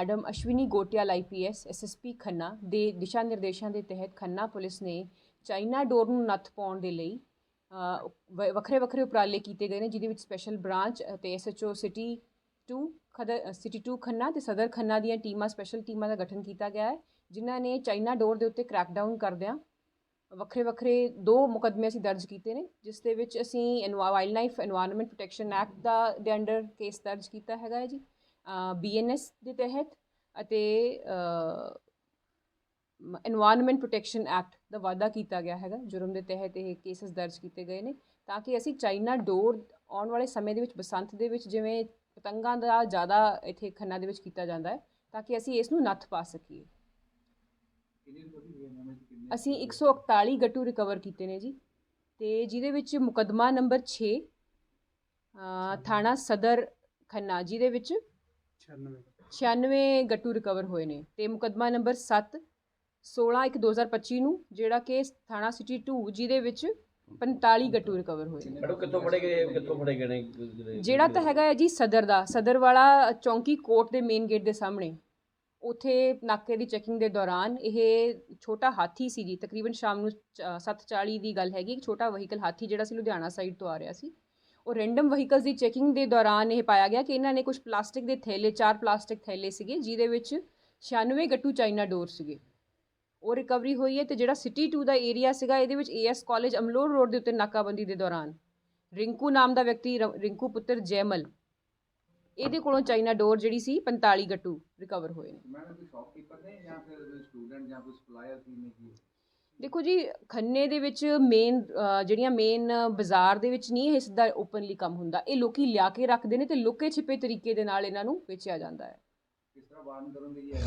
Madam Ashwini Gotyal IPS SSP Khanna ਦੇ ਦਿਸ਼ਾ ਨਿਰਦੇਸ਼ਾਂ ਦੇ ਤਹਿਤ ਖੰਨਾ ਪੁਲਿਸ ਨੇ ਚਾਈਨਾ ਡੋਰ ਨੂੰ ਨੱਥ ਪਾਉਣ ਦੇ ਲਈ ਵੱਖਰੇ ਵੱਖਰੇ ਉਪਰਾਲੇ ਕੀਤੇ ਗਏ ਨੇ, ਜਿਹਦੇ ਵਿੱਚ ਸਪੈਸ਼ਲ ਬ੍ਰਾਂਚ ਅਤੇ ਐਸਐਚਓ ਸਿਟੀ 2 ਖਦਰ ਸਿਟੀ 2 ਖੰਨਾ ਤੇ ਸਦਰ ਖੰਨਾ ਦੀਆਂ ਟੀਮਾਂ, ਸਪੈਸ਼ਲ ਟੀਮਾਂ ਦਾ ਗਠਨ ਕੀਤਾ ਗਿਆ ਹੈ, ਜਿਨ੍ਹਾਂ ਨੇ ਚਾਈਨਾ ਡੋਰ ਦੇ ਉੱਤੇ ਕ੍ਰੈਕਡਾਊਨ ਕਰਦਿਆਂ ਵੱਖਰੇ ਵੱਖਰੇ ਦੋ ਮੁਕਦਮੇ ਅਸੀਂ ਦਰਜ ਕੀਤੇ ਨੇ, ਜਿਸ ਦੇ ਵਿੱਚ ਅਸੀਂ wild life environment protection act ਦਾ, ਦੇ ਅੰਡਰ ਕੇਸ ਦਰਜ ਕੀਤਾ ਹੈਗਾ ਹੈ ਜੀ। ਬੀਐਨਐਸ ਦੇ ਤਹਿਤ ਅਤੇ এনवायरमेंट ਪ੍ਰੋਟੈਕਸ਼ਨ ਐਕਟ ਦਾ ਵਾਅਦਾ ਕੀਤਾ ਗਿਆ ਹੈਗਾ ਜੁਰਮ ਦੇ ਤਹਿਤ ਇਹ ਕੇਸਸ ਦਰਜ ਕੀਤੇ ਗਏ ਨੇ ਤਾਂ ਕਿ ਅਸੀਂ ਚਾਈਨਾ ਡੋਰ ਆਉਣ ਵਾਲੇ ਸਮੇਂ ਦੇ ਵਿੱਚ ਬਸੰਤ ਦੇ ਵਿੱਚ ਜਿਵੇਂ ਪਤੰਗਾਂ ਦਾ ਜ਼ਿਆਦਾ ਇੱਥੇ ਖੰਨਾ ਦੇ ਵਿੱਚ ਕੀਤਾ ਜਾਂਦਾ ਹੈ ਤਾਂ ਕਿ ਅਸੀਂ ਇਸ ਨੂੰ ਨੱਥ ਪਾ ਸਕੀਏ। ਅਸੀਂ 141 ਗੱਟੂ ਰਿਕਵਰ ਕੀਤੇ ਨੇ ਜੀ ਤੇ ਜਿਹਦੇ ਵਿੱਚ ਮੁਕਦਮਾ ਨੰਬਰ 6 ਥਾਣਾ ਸਦਰ ਖੰਨਾ ਜੀ ਦੇ ਵਿੱਚ 96 ਗੱਟੂ ਰਿਕਵਰ ਹੋਏ ਨੇ ਤੇ ਮੁਕੱਦਮਾ ਨੰਬਰ 7 16 1 2025 ਨੂੰ ਜਿਹੜਾ ਕਿ ਥਾਣਾ ਸਿਟੀ 2 ਜਿਹਦੇ ਵਿੱਚ 45 ਗੱਟੂ ਰਿਕਵਰ ਹੋਏ ਨੇ। ਮੈਡਮ ਕਿੱਥੋਂ ਫੜੇ ਗਏ ਕਿੱਥੋਂ ਫੜੇ ਗਏ ਨੇ? ਜਿਹੜਾ ਤਾਂ ਹੈਗਾ ਹੈ ਜੀ ਸਦਰ ਦਾ ਸਦਰ ਵਾਲਾ ਚੌਂਕੀ ਕੋਰਟ ਦੇ ਮੇਨ ਗੇਟ ਦੇ ਸਾਹਮਣੇ। ਉਥੇ ਨਾਕੇ ਦੀ ਚੈਕਿੰਗ ਦੇ ਦੌਰਾਨ ਇਹ ਛੋਟਾ ਹਾਥੀ ਸੀ ਜੀ ਤਕਰੀਬਨ ਸ਼ਾਮ ਨੂੰ 7:40 ਦੀ ਗੱਲ ਹੈਗੀ ਇੱਕ ਛੋਟਾ ਵਹੀਕਲ ਹਾਥੀ ਜਿਹੜਾ ਸੀ ਲੁਧਿਆਣਾ ਸਾਈਡ ਤੋਂ ਆ ਰਿਹਾ ਸੀ। ਉਹ ਰੈਂਡਮ ਵਹੀਕਲਸ ਦੀ ਚੈਕਿੰਗ ਦੇ ਦੌਰਾਨ ਇਹ ਪਾਇਆ ਗਿਆ ਕਿ ਇਹਨਾਂ ਨੇ ਕੁਝ ਪਲਾਸਟਿਕ ਦੇ ਥੈਲੇ, ਚਾਰ ਪਲਾਸਟਿਕ ਥੈਲੇ ਸੀਗੇ, ਜਿਹਦੇ ਵਿੱਚ 96 ਗੱਟੂ ਚਾਈਨਾ ਡੋਰ ਸੀਗੇ। ਉਹ ਰਿਕਵਰੀ ਹੋਈ ਹੈ ਤੇ ਜਿਹੜਾ ਸਿਟੀ 2 ਦਾ ਏਰੀਆ ਸੀਗਾ, ਇਹਦੇ ਵਿੱਚ ਏਐਸ ਕਾਲਜ ਅਮਲੋਰ ਰੋਡ ਦੇ ਉੱਤੇ ਨਾਕਾਬੰਦੀ ਦੇ ਦੌਰਾਨ। ਰਿੰਕੂ ਨਾਮ ਦਾ ਵਿਅਕਤੀ ਰ- ਰਿੰਕੂ ਪੁੱਤਰ ਜੈਮਲ, ਇਹਦੇ ਕੋਲੋਂ ਚਾਈਨਾ ਡੋਰ ਜਿਹੜੀ ਸੀ 45 ਗੱਟੂ ਰਿਕਵਰ ਹੋਏ ਨੇ। ਮੈਡਮ, ਕੋਈ ਸ਼ਾਪਕੀਪਰ ਨੇ ਜਾਂ ਫਿਰ ਕੋਈ ਸਟੂਡੈਂਟ ਜਾਂ ਕੋਈ ਸਪਲਾਇਰ ਸੀ ਨੇ ਦੇਖੋ ਜੀ ਖੰਨੇ ਦੇ ਵਿੱਚ ਮੇਨ ਜਿਹੜੀਆਂ ਮੇਨ ਬਾਜ਼ਾਰ ਦੇ ਵਿੱਚ ਨਹੀਂ ਇਹ ਸਿੱਧਾ ਓਪਨਲੀ ਕੰਮ ਹੁੰਦਾ। ਇਹ ਲੋਕੀ ਲਿਆ ਕੇ ਰੱਖਦੇ ਨੇ ਤੇ ਲੁਕੇ ਛਿਪੇ ਤਰੀਕੇ ਦੇ ਨਾਲ ਇਹਨਾਂ ਨੂੰ ਵੇਚਿਆ ਜਾਂਦਾ ਹੈ। ਕਿਸ ਤਰ੍ਹਾਂ ਵਾਰਨ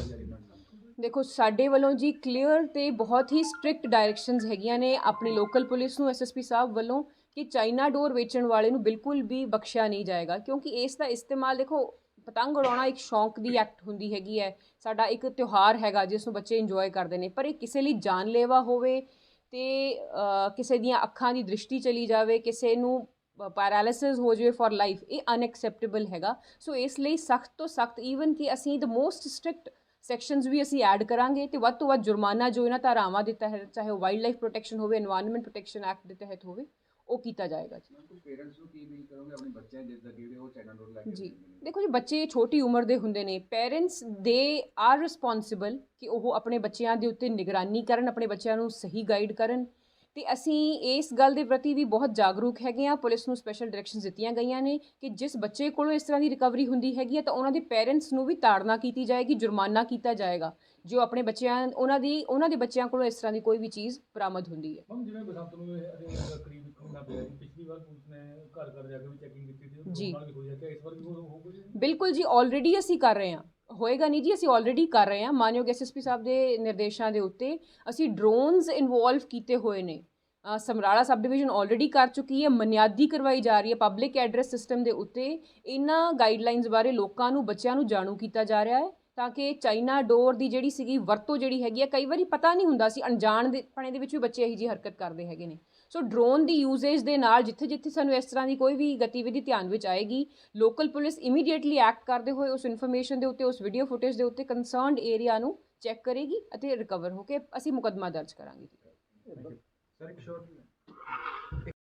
ਜਰੀਮੈਂਟ ਦੇਖੋ ਸਾਡੇ ਵੱਲੋਂ ਜੀ ਕਲੀਅਰ ਤੇ ਬਹੁਤ ਹੀ ਸਟ੍ਰਿਕਟ ਡਾਇਰੈਕਸ਼ਨਸ ਹੈਗੀਆਂ ਨੇ ਆਪਣੀ ਲੋਕਲ ਪੁਲਿਸ ਨੂੰ ਐਸਐਸਪੀ ਸਾਹਿਬ ਵੱਲੋਂ ਕਿ ਚਾਈਨਾ ਡੋਰ ਵੇਚਣ ਵਾਲੇ ਨੂੰ ਬਿਲਕੁਲ ਵੀ ਬਖਸ਼ਿਆ ਨਹੀਂ ਜਾਏਗਾ। ਕਿਉਂਕਿ ਇਸ ਦਾ ਇਸਤੇਮਾਲ ਦੇਖੋ ਪਤੰਗ ਉਡਾਉਣਾ ਇੱਕ ਸ਼ੌਂਕ ਦੀ ਐਕਟ ਹੁੰਦੀ ਹੈਗੀ ਹੈ। ਸਾਡਾ ਇੱਕ ਤਿਉਹਾਰ ਹੈਗਾ ਜਿਸ ਨੂੰ ਬੱਚੇ ਇੰਜੋਏ ਕਰਦੇ ਨੇ। ਪਰ ਇਹ ਕਿਸੇ ਲਈ ਜਾਨਲੇਵਾ ਹੋਵੇ ਤੇ ਕਿਸੇ ਦੀਆਂ ਅੱਖਾਂ ਦੀ ਦ੍ਰਿਸ਼ਟੀ ਚਲੀ ਜਾਵੇ, ਕਿਸੇ ਨੂੰ ਪੈਰਾਲਿਸਿਸ ਹੋ ਜਾਵੇ ਫॉर ਲਾਈਫ ਇਹ ਅਨਐਕਸੈਪਟੇਬਲ ਹੈਗਾ। ਸੋ ਇਸ ਲਈ ਸਖਤ ਤੋਂ ਸਖਤ ਈਵਨ ਕਿ ਅਸੀਂ ਦ ਮੋਸਟ ਸਟ੍ਰਿਕਟ ਸੈਕਸ਼ਨਸ ਵੀ ਅਸੀਂ ਐਡ ਕਰਾਂਗੇ ਤੇ ਵੱਧ ਤੋਂ ਵੱਧ ਜੁਰਮਾਨਾ ਜੋ ਇਹਨਾਂ ਧਾਰਾਵਾਂ ਦੇ ਤਹਿਤ ਚਾਹੇ ਵਾਈਲਡ ਲਾਈਫ ਪ੍ਰੋਟੈਕਸ਼ਨ ਹੋਵੇ এনवायरमेंट ਪ੍ਰੋਟੈਕਸ਼ਨ ਐਕਟ ਦੇ ਤਹਿਤ ਹੋਵੇ ਉਹ ਕੀਤਾ ਜਾਏਗਾ ਜੀ। ਪੇਰੈਂਟਸ ਨੂੰ ਕੀ ਅਪੀਲ ਕਰੋਗੇ? ਆਪਣੇ ਬੱਚਿਆਂ ਜਿੱਦਾਂ ਕਿ ਜਿਹੜੇ ਉਹ ਚਾਈਨਾ ਡੋਰ ਲੈ ਕੇ ਜੀ। ਨੇ? ਦੇਖੋ ਜੀ ਬੱਚੇ ਛੋਟੀ ਉਮਰ ਦੇ ਹੁੰਦੇ ਨੇ। ਪੇਰੈਂਟਸ ਦੇ ਆਰ ਰਿਸਪੌਂਸਿਬਲ ਕਿ ਉਹ ਆਪਣੇ ਬੱਚਿਆਂ ਦੇ ਉੱਤੇ ਨਿਗਰਾਨੀ ਕਰਨ ਆਪਣੇ ਬੱਚਿਆਂ ਨੂੰ ਸਹੀ ਗਾਈਡ ਕਰਨ। ਤੇ ਅਸੀਂ ਇਸ ਗੱਲ ਦੇ ਪ੍ਰਤੀ ਵੀ ਬਹੁਤ ਜਾਗਰੂਕ ਹੈਗੇ ਆ ਪੁਲਿਸ ਨੂੰ ਸਪੈਸ਼ਲ ਡਾਇਰੈਕਸ਼ਨਸ ਦਿੱਤੀਆਂ ਗਈਆਂ ਨੇ ਕਿ ਜਿਸ ਬੱਚੇ ਕੋਲੋਂ ਇਸ ਤਰ੍ਹਾਂ ਦੀ ਰਿਕਵਰੀ ਹੁੰਦੀ ਹੈਗੀ ਹੈ ਤਾਂ ਉਹਨਾਂ ਦੇ ਪੇਰੈਂਟਸ ਨੂੰ ਵੀ ਤਾੜਨਾ ਕੀਤੀ ਜਾਏਗੀ ਜੁਰਮਾਨਾ ਕੀਤਾ ਜਾਏਗਾ। ਜੋ ਆਪਣੇ ਬੱਚਿਆਂ ਉਹਨਾਂ ਦੀ ਉਹਨਾਂ ਦੇ ਬੱਚਿਆਂ ਕੋਲੋਂ ਇਸ ਤਰ੍ਹਾਂ ਦੀ ਕੋਈ ਵੀ ਚੀਜ਼ ਬਰਾਮਦ ਹੁੰਦੀ ਹੈ। ਜਿਵੇਂ ਬਸੰਤ ਨੂੰ ਕਰੀਬ ਪਿਆ ਜੀ ਪਿਛਲੀ ਵਾਰ ਪੁਲਿਸ ਨੇ ਘਰ ਘਰ ਜਾ ਕੇ ਵੀ ਚੈਕਿੰਗ ਕੀਤੀ ਸੀ ਜੀ। ਨਾਲ ਵੀ ਹੋਈ ਹੈ ਕਿ ਇਸ ਵਾਰ ਵੀ ਹੋ ਹੋਊਗਾ ਜੀ ਬਿਲਕੁਲ ਜੀ ਆਲਰੇਡੀ ਅਸੀਂ ਕਰ ਰਹੇ ਹਾਂ। ਹੋਏਗਾ ਨਹੀਂ ਜੀ ਅਸੀਂ ਆਲਰੇਡੀ ਕਰ ਰਹੇ ਹਾਂ। ਮਾਨਯੋਗ ਐਸਐਸਪੀ ਸਾਹਿਬ ਦੇ ਨਿਰਦੇਸ਼ਾਂ ਦੇ ਉੱਤੇ ਅਸੀਂ ਡਰੋਨਸ ਇਨਵੋਲਵ ਕੀਤੇ ਹੋਏ ਨੇ। ਅ, ਸਮਰਾਲਾ ਸਬ ਡਿਵੀਜ਼ਨ ਆਲਰੇਡੀ ਕਰ ਚੁੱਕੀ ਹੈ ਮਨਿਆਦੀ ਕਰਵਾਈ ਜਾ ਰਹੀ ਹੈ ਪਬਲਿਕ ਐਡਰੈਸ ਸਿਸਟਮ ਦੇ ਉੱਤੇ। ਇਹਨਾਂ ਗਾਈਡਲਾਈਨਸ ਬਾਰੇ ਲੋਕਾਂ ਨੂੰ ਬੱਚਿਆਂ ਨੂੰ ਜਾਣੂ ਕੀਤਾ ਜਾ ਰਿਹਾ ਹੈ। ਤਾਂ ਕਿ ਚਾਈਨਾ ਡੋਰ ਦੀ ਜਿਹੜੀ ਸੀਗੀ ਵਰਤੋਂ ਜਿਹੜੀ ਹੈਗੀ ਹੈ ਕਈ ਵਾਰੀ ਪਤਾ ਨਹੀਂ ਹੁੰਦਾ ਸੀ ਅਣਜਾਣ ਦੇ ਪਣੇ ਦੇ ਵਿੱਚ ਵੀ ਬੱਚੇ ਇਹੀ ਜੀ ਹਰਕਤ ਕਰਦੇ ਹੈਗੇ ਨੇ। ਸੋ ਡਰੋਨ ਦੀ ਯੂਜ਼ੇਜ ਦੇ ਨਾਲ ਜਿੱਥੇ ਜਿੱਥੇ ਸਾਨੂੰ ਇਸ ਤਰ੍ਹਾਂ ਦੀ ਕੋਈ ਵੀ ਗਤੀਵਿਧੀ ਧਿਆਨ ਵਿੱਚ ਆਏਗੀ ਲੋਕਲ ਪੁਲਿਸ ਇਮੀਡੀਏਟਲੀ ਐਕਟ ਕਰਦੇ ਹੋਏ ਉਸ ਇਨਫੋਰਮੇਸ਼ਨ ਦੇ ਉੱਤੇ ਉਸ ਵੀਡੀਓ ਫੁਟੇਜ ਦੇ ਉੱਤੇ ਕੰਸਰਨਡ ਏਰੀਆ ਨੂੰ ਚੈੱਕ ਕਰੇਗੀ ਅਤੇ ਰਿਕਵਰ ਹੋ ਕੇ ਅਸੀਂ ਮੁਕੱਦਮਾ ਦਰਜ ਕਰਾਂਗੇ। ਸਰ ਇੱਕ ਸ਼ੋਰ